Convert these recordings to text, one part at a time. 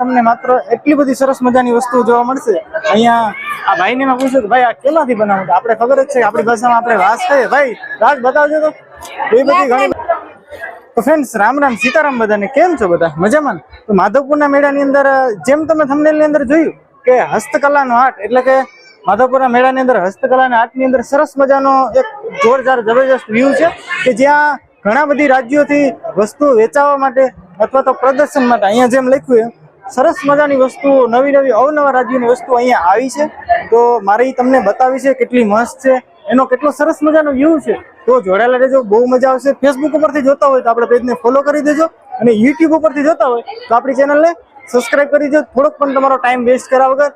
તમને માત્ર એટલી બધી સરસ મજાની વસ્તુઓ જોવા મળશે. અહીંયા આ ભાઈને મેં પૂછ્યું કે ભાઈ, આ કેમાંથી બનાવું આપડે ખબર જ છે આપણી ભાષામાં આપણે વાસ કહીએ ભાઈ, રાજ બતાવજો તો. એ બધી ઘણી રામ રામ, સીતારામ બધાને કેમ છો બધા? મજામાં? તો માધવપુરના મેળાની અંદર જેમ તમે થંબનેલની અંદર જોયું કે હસ્તકલાનો આર્ટ, એટલે કે માધવપુરના મેળાની અંદર હસ્તકલાના આર્ટની અંદર સરસ મજાનો એક જોરદાર જબરજસ્ત વ્યૂ છે કે જ્યાં ઘણા બધી રાજ્યોથી વસ્તુઓ વેચાવા માટે અથવા તો પ્રદર્શન માટે, અહીંયા જેમ લખ્યું એમ સરસ મજાની વસ્તુઓ, નવી નવી અવનવા રાજ્યોની વસ્તુ અહીંયા આવી છે. તો મારે તમને બતાવી છે કેટલી મસ્ત છે. એનો કેટલો સરસ મજાનો વ્યૂ છે. તો જોડાયેલા રહેજો, બહુ મજા આવશે. ફેસબુક ઉપરથી જોતા હોય તો આપણે પેજને ફોલો કરી દેજો અને યુટ્યુબ ઉપરથી જોતા હોય તો આપણી ચેનલને સબસ્ક્રાઇબ કરી દેજો. થોડોક પણ તમારો ટાઈમ વેસ્ટ કર્યા વગર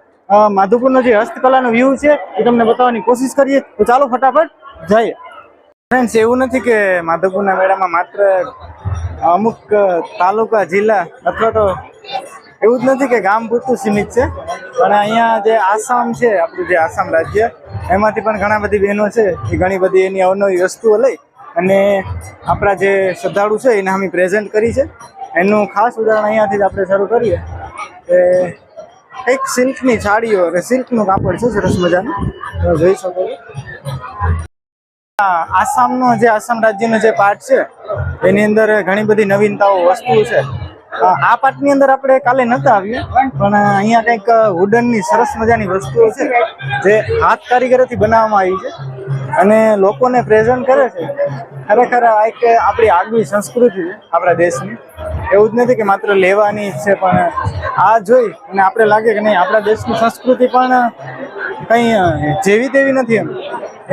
માધુપુરનો જે હસ્તકલાનો વ્યૂ છે એ તમને બતાવવાની કોશિશ કરીએ. તો ચાલો ફટાફટ જઈએ. ફ્રેન્ડ્સ એવું નથી કે માધવપુરના મેળામાં માત્ર અમુક તાલુકા, જિલ્લા અથવા તો એવું જ નથી કે ગામ પૂરતું સીમિત છે. પણ અહીંયા જે આસામ છે, આપણું જે આસામ રાજ્ય, એમાંથી પણ ઘણા બધી બહેનો છે, એ ઘણી બધી એની અવનવી વસ્તુઓ લઈ અને આપણા જે શ્રદ્ધાળુ છે, એને અમે પ્રેઝન્ટ કરી છે. એનું ખાસ ઉદાહરણ અહીંયાથી જ આપણે શરૂ કરીએ. કે એક સિલ્કની સાડીઓ અને સિલ્કનું કાપડ છે, સરસ મજાનું. તમે જોઈ શકો આસામનો જે આસામ રાજ્યનો જે પાર્ટ છે, એની અંદર ઘણી બધી નવીનતાઓ, વસ્તુઓ છે. આ પાર્ટની અંદર આપણે કાલે નતા આવ્યું, પણ અહીંયા કંઈક વુડનની સરસ મજાની વસ્તુઓ છે, જે હાથ કારીગરોથી બનાવવામાં આવી છે. અને લોકોને પ્રેઝન્ટ કરે છે. ખરેખર આ એક આપણી આગવી સંસ્કૃતિ છે, આપણા દેશની. એવું જ નથી કે માત્ર લેવાની છે, પણ આ જોઈ અને આપણે લાગે કે નહીં, આપણા દેશની સંસ્કૃતિ પણ કંઈ જેવી તેવી નથી એમ.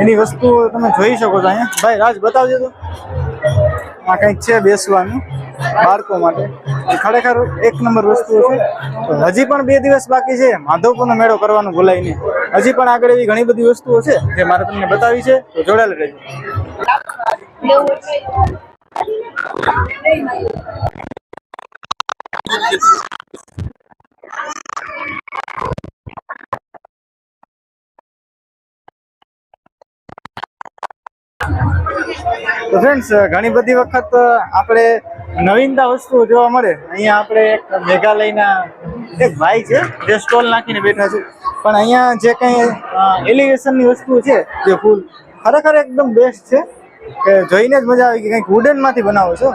એની વસ્તુઓ તમે જોઈ શકો છો અહીંયા. ભાઈ, રાજ, બતાવજો તો. આ કંઈક છે બેસવાનું, બાળકો માટે. ખરેખર એક નંબર વસ્તુ છે. હજી પણ બે દિવસ બાકી છે. માધવપુરનો મેળો કરવાનું ભૂલાય નહીં. હજી પણ આગળ એવી ઘણી બધી વસ્તુઓ છે જે મારે તમને બતાવી છે. તો જોડાયેલ રહેજો. તો ફ્રેન્ડ્સ ઘણી બધી વખત આપણે નવીનતા વસ્તુઓ જોવા મળે અહીંયા આપણે એક મેઘાલયના એક ભાઈ છે જે સ્ટોલ નાખીને બેઠા છે પણ અહીંયા જે કંઈ એલિવેશનની વસ્તુઓ છે જે ફૂલ ખરેખર એકદમ બેસ્ટ છે કે જોઈને જ મજા આવી કે કંઈક વુડન માંથી બનાવો છો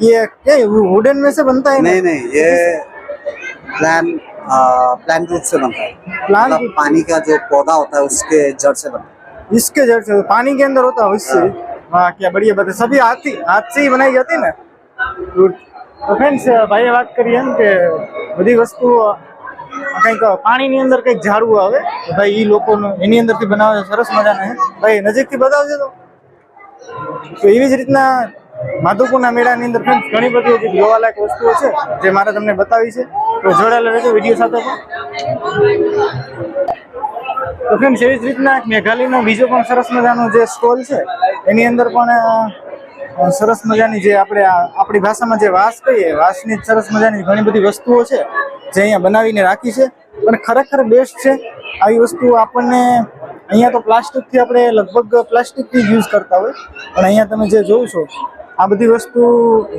ये क्या वुडन में से बनता है ना नहीं नहीं ये प्लान प्लान रूट से बनता है Plant मतलब root- पानी का जो पौधा होता है उसके जड़ से बनता है इसके जड़ से पानी के अंदर होता है उससे हाँ क्या बढ़िया बात है सभी हाथ ही हाथ से ही बनाई जाती है ना रूट તો ફ્રેન્ડ્સ ભાઈએ વાત કરી એમ કે બધી વસ્તુઓ કંઈક પાણીની અંદર કંઈક ઝાડવું આવે તો ભાઈ એ લોકોનું એની અંદરથી બનાવે છે સરસ મજાના છે ભાઈ નજીકથી બતાવજો તો તો એવી જ રીતના માધવપુરના મેળાની અંદર ફ્રેન્ડ્સ ઘણી બધી હજી જોવાલાયક વસ્તુઓ છે જે મારે તમને બતાવી છે તો જોડાયેલા રહેજો વિડીયો સાથે પણ તો ફ્રેન્ડ એવી જ રીતના મેઘાલયનો બીજો પણ સરસ મજાનો જે સ્ટોલ છે, એની અંદર પણ સરસ મજાની જે આપણે આપણી ભાષામાં જે વાસ કહીએ, વાસની સરસ મજાની ઘણી બધી વસ્તુઓ છે, જે અહીંયા બનાવીને રાખી છે. પણ ખરેખર બેસ્ટ છે, આવી વસ્તુઓ આપણને અહીંયા તો પ્લાસ્ટિકથી આપણે લગભગ પ્લાસ્ટિકથી યુઝ કરતા હોય. પણ અહીંયા તમે જે જોવ છો, આ બધી વસ્તુ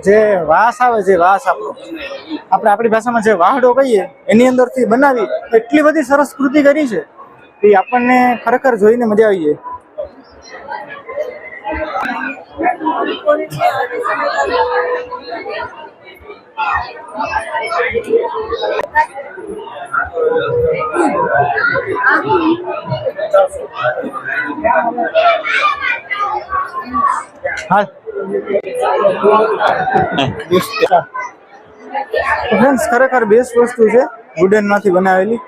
જે વાસ આવે છે વાસ આપણો, આપણે આપણી ભાષામાં જે વાહડો કહીએ, એની અંદરથી બનાવી એટલી બધી સરસ કૃતિ કરી છે ઈ આપણને ખરેખર જોઈને મજા આવી જાય. હાલ ખરેખર બેસ્ટ વસ્તુ છે વુડનમાંથી બનાવેલી.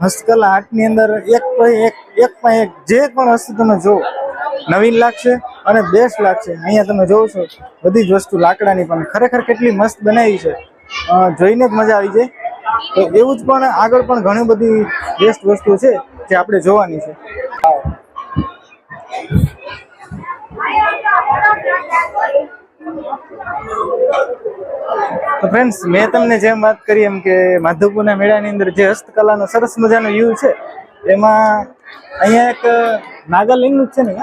હસ્તકલા આર્ટની અંદર એક પછી એક એક પછી એક જે પણ વસ્તુ તમે જો નવીન લાગશે અને બેસ્ટ લાગશે. અહીંયા તમે જોવો છો, બધી જ વસ્તુ લાકડાની પણ. ખરેખર કેટલી મસ્ત બનાવી છે. જોઈને જ મજા આવી જાય. તો એવું જ પણ આગળ પણ ઘણી બધી બેસ્ટ વસ્તુ છે જે આપણે જોવાની છે. તો ફ્રેન્ડ્સ મેં તમને જેમ વાત કરી એમ કે માધવપુરના મેળાની અંદર જે હસ્તકલાનો સરસ મજાનો વ્યૂ છે, એમાં અહીંયા એક નાગાલેન્ડનું જ છે ને?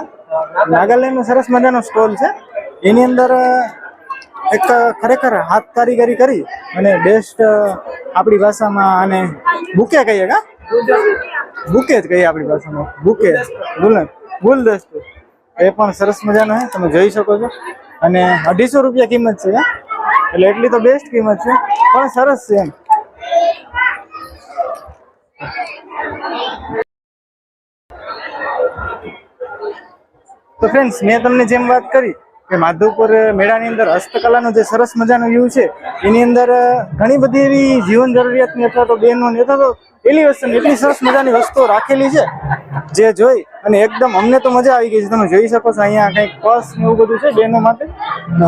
નાગાલેન્ડનો સરસ મજાનો સ્ટોલ છે. એની અંદર એક ખરેખર હાથ કારીગરી કરી અને બેસ્ટ આપણી ભાષામાં આને બુકે કહીએ કા? બુકે જ કહીએ આપણી ભાષામાં. બુકે. ગુલન ગુલદસ્તો. એ પણ સરસ મજાનો છે, તમે જોઈ શકો છો. અને અઢીસો રૂપિયા કિંમત છે હા? એટલે એટલી તો બેસ્ટ કિંમત છે. પણ સરસ છે એમ. તો ફ્રેન્ડ્સ મેં તમને જેમ વાત કરી કે માધવપુર મેળાની અંદર હસ્તકલાનો જે સરસ મજાનો વ્યૂ છે, એની અંદર ઘણી બધી એવી જીવન જરૂરિયાતની અથવા તો બહેનોની અથવા તો એલિવેશન એટલી સરસ મજાની વસ્તુઓ રાખેલી છે. જે જોઈ અને એકદમ અમને તો મજા આવી ગઈ છે. તમે જોઈ શકો છો અહીંયા કંઈક પર્સ ને એવું બધું છે બહેનો માટે.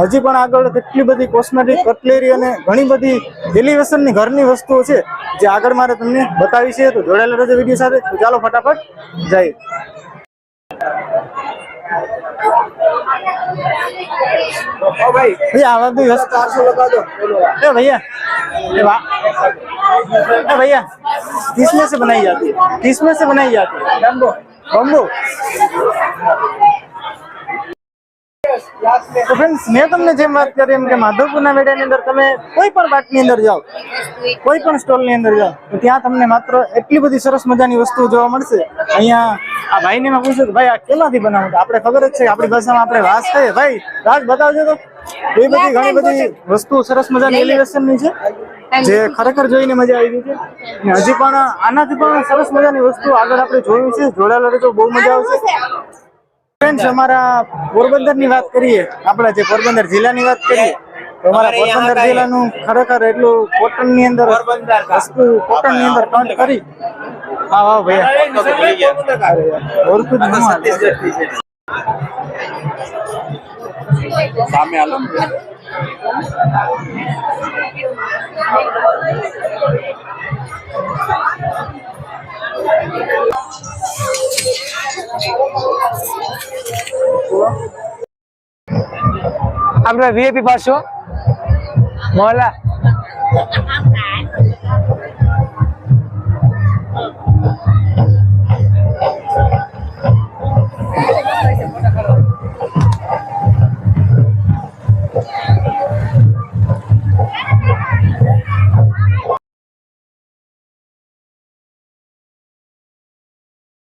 હજી પણ આગળ કેટલી બધી કોસ્મેટિક કટલેરી અને ઘણી બધી એલિવેશનની ઘરની વસ્તુઓ છે જે આગળ મારે તમને બતાવી છે. તો જોડાયેલા રહેજો વીડિયો સાથે. તો ચાલો ફટાફટ જઈએ. ભાઈ આવા બી ચારસો લગા દો ભૈયા એ ભૈયા. किस में से बनाई जाती है किस में से बनाई जाती है बम्बू बम्बू તો ફ્રેન્ડ્સ મેં તમને જેમ વાત કરી એમ કે માધવપુરના મેળાની અંદર તમે કોઈ પણ બાટની અંદર જાઓ કોઈ પણ સ્ટોલની અંદર જાઓ તો ત્યાં તમને માત્ર એટલી બધી સરસ મજાની વસ્તુઓ જોવા મળશે અહીંયા આ ભાઈને મેં પૂછ્યું કે ભાઈ આ કેલાથી બનાવું તો આપણે ખબર જ છે કે આપણી ભાષામાં આપણે વાસ કહીએ ભાઈ રાજ બતાવજો તો એ બધી ઘણી બધી વસ્તુઓ સરસ મજાની એલિવેશનની છે જે ખરેખર જોઈને મજા આવી ગઈ છે. અને હજી પણ આનાથી પણ સરસ મજાની વસ્તુ આગળ આપણે જોયું છે. જોડાયેલા રહેજો બહુ મજા આવશે. ફ્રેન્ડ્સ અમારા પોરબંદરની વાત કરીએ આપણા જે પોરબંદર જિલ્લાની વાત કરીએ તો અમારા પોરબંદર જિલ્લાનું ખરેખર એટલું કોટનની અંદર વસ્તુ કોટનની અંદર કાઉન્ટ કરી. હા વાહ ભૈયા. সামে আলম আমরা ভিএপি পাঁচশো। মহলা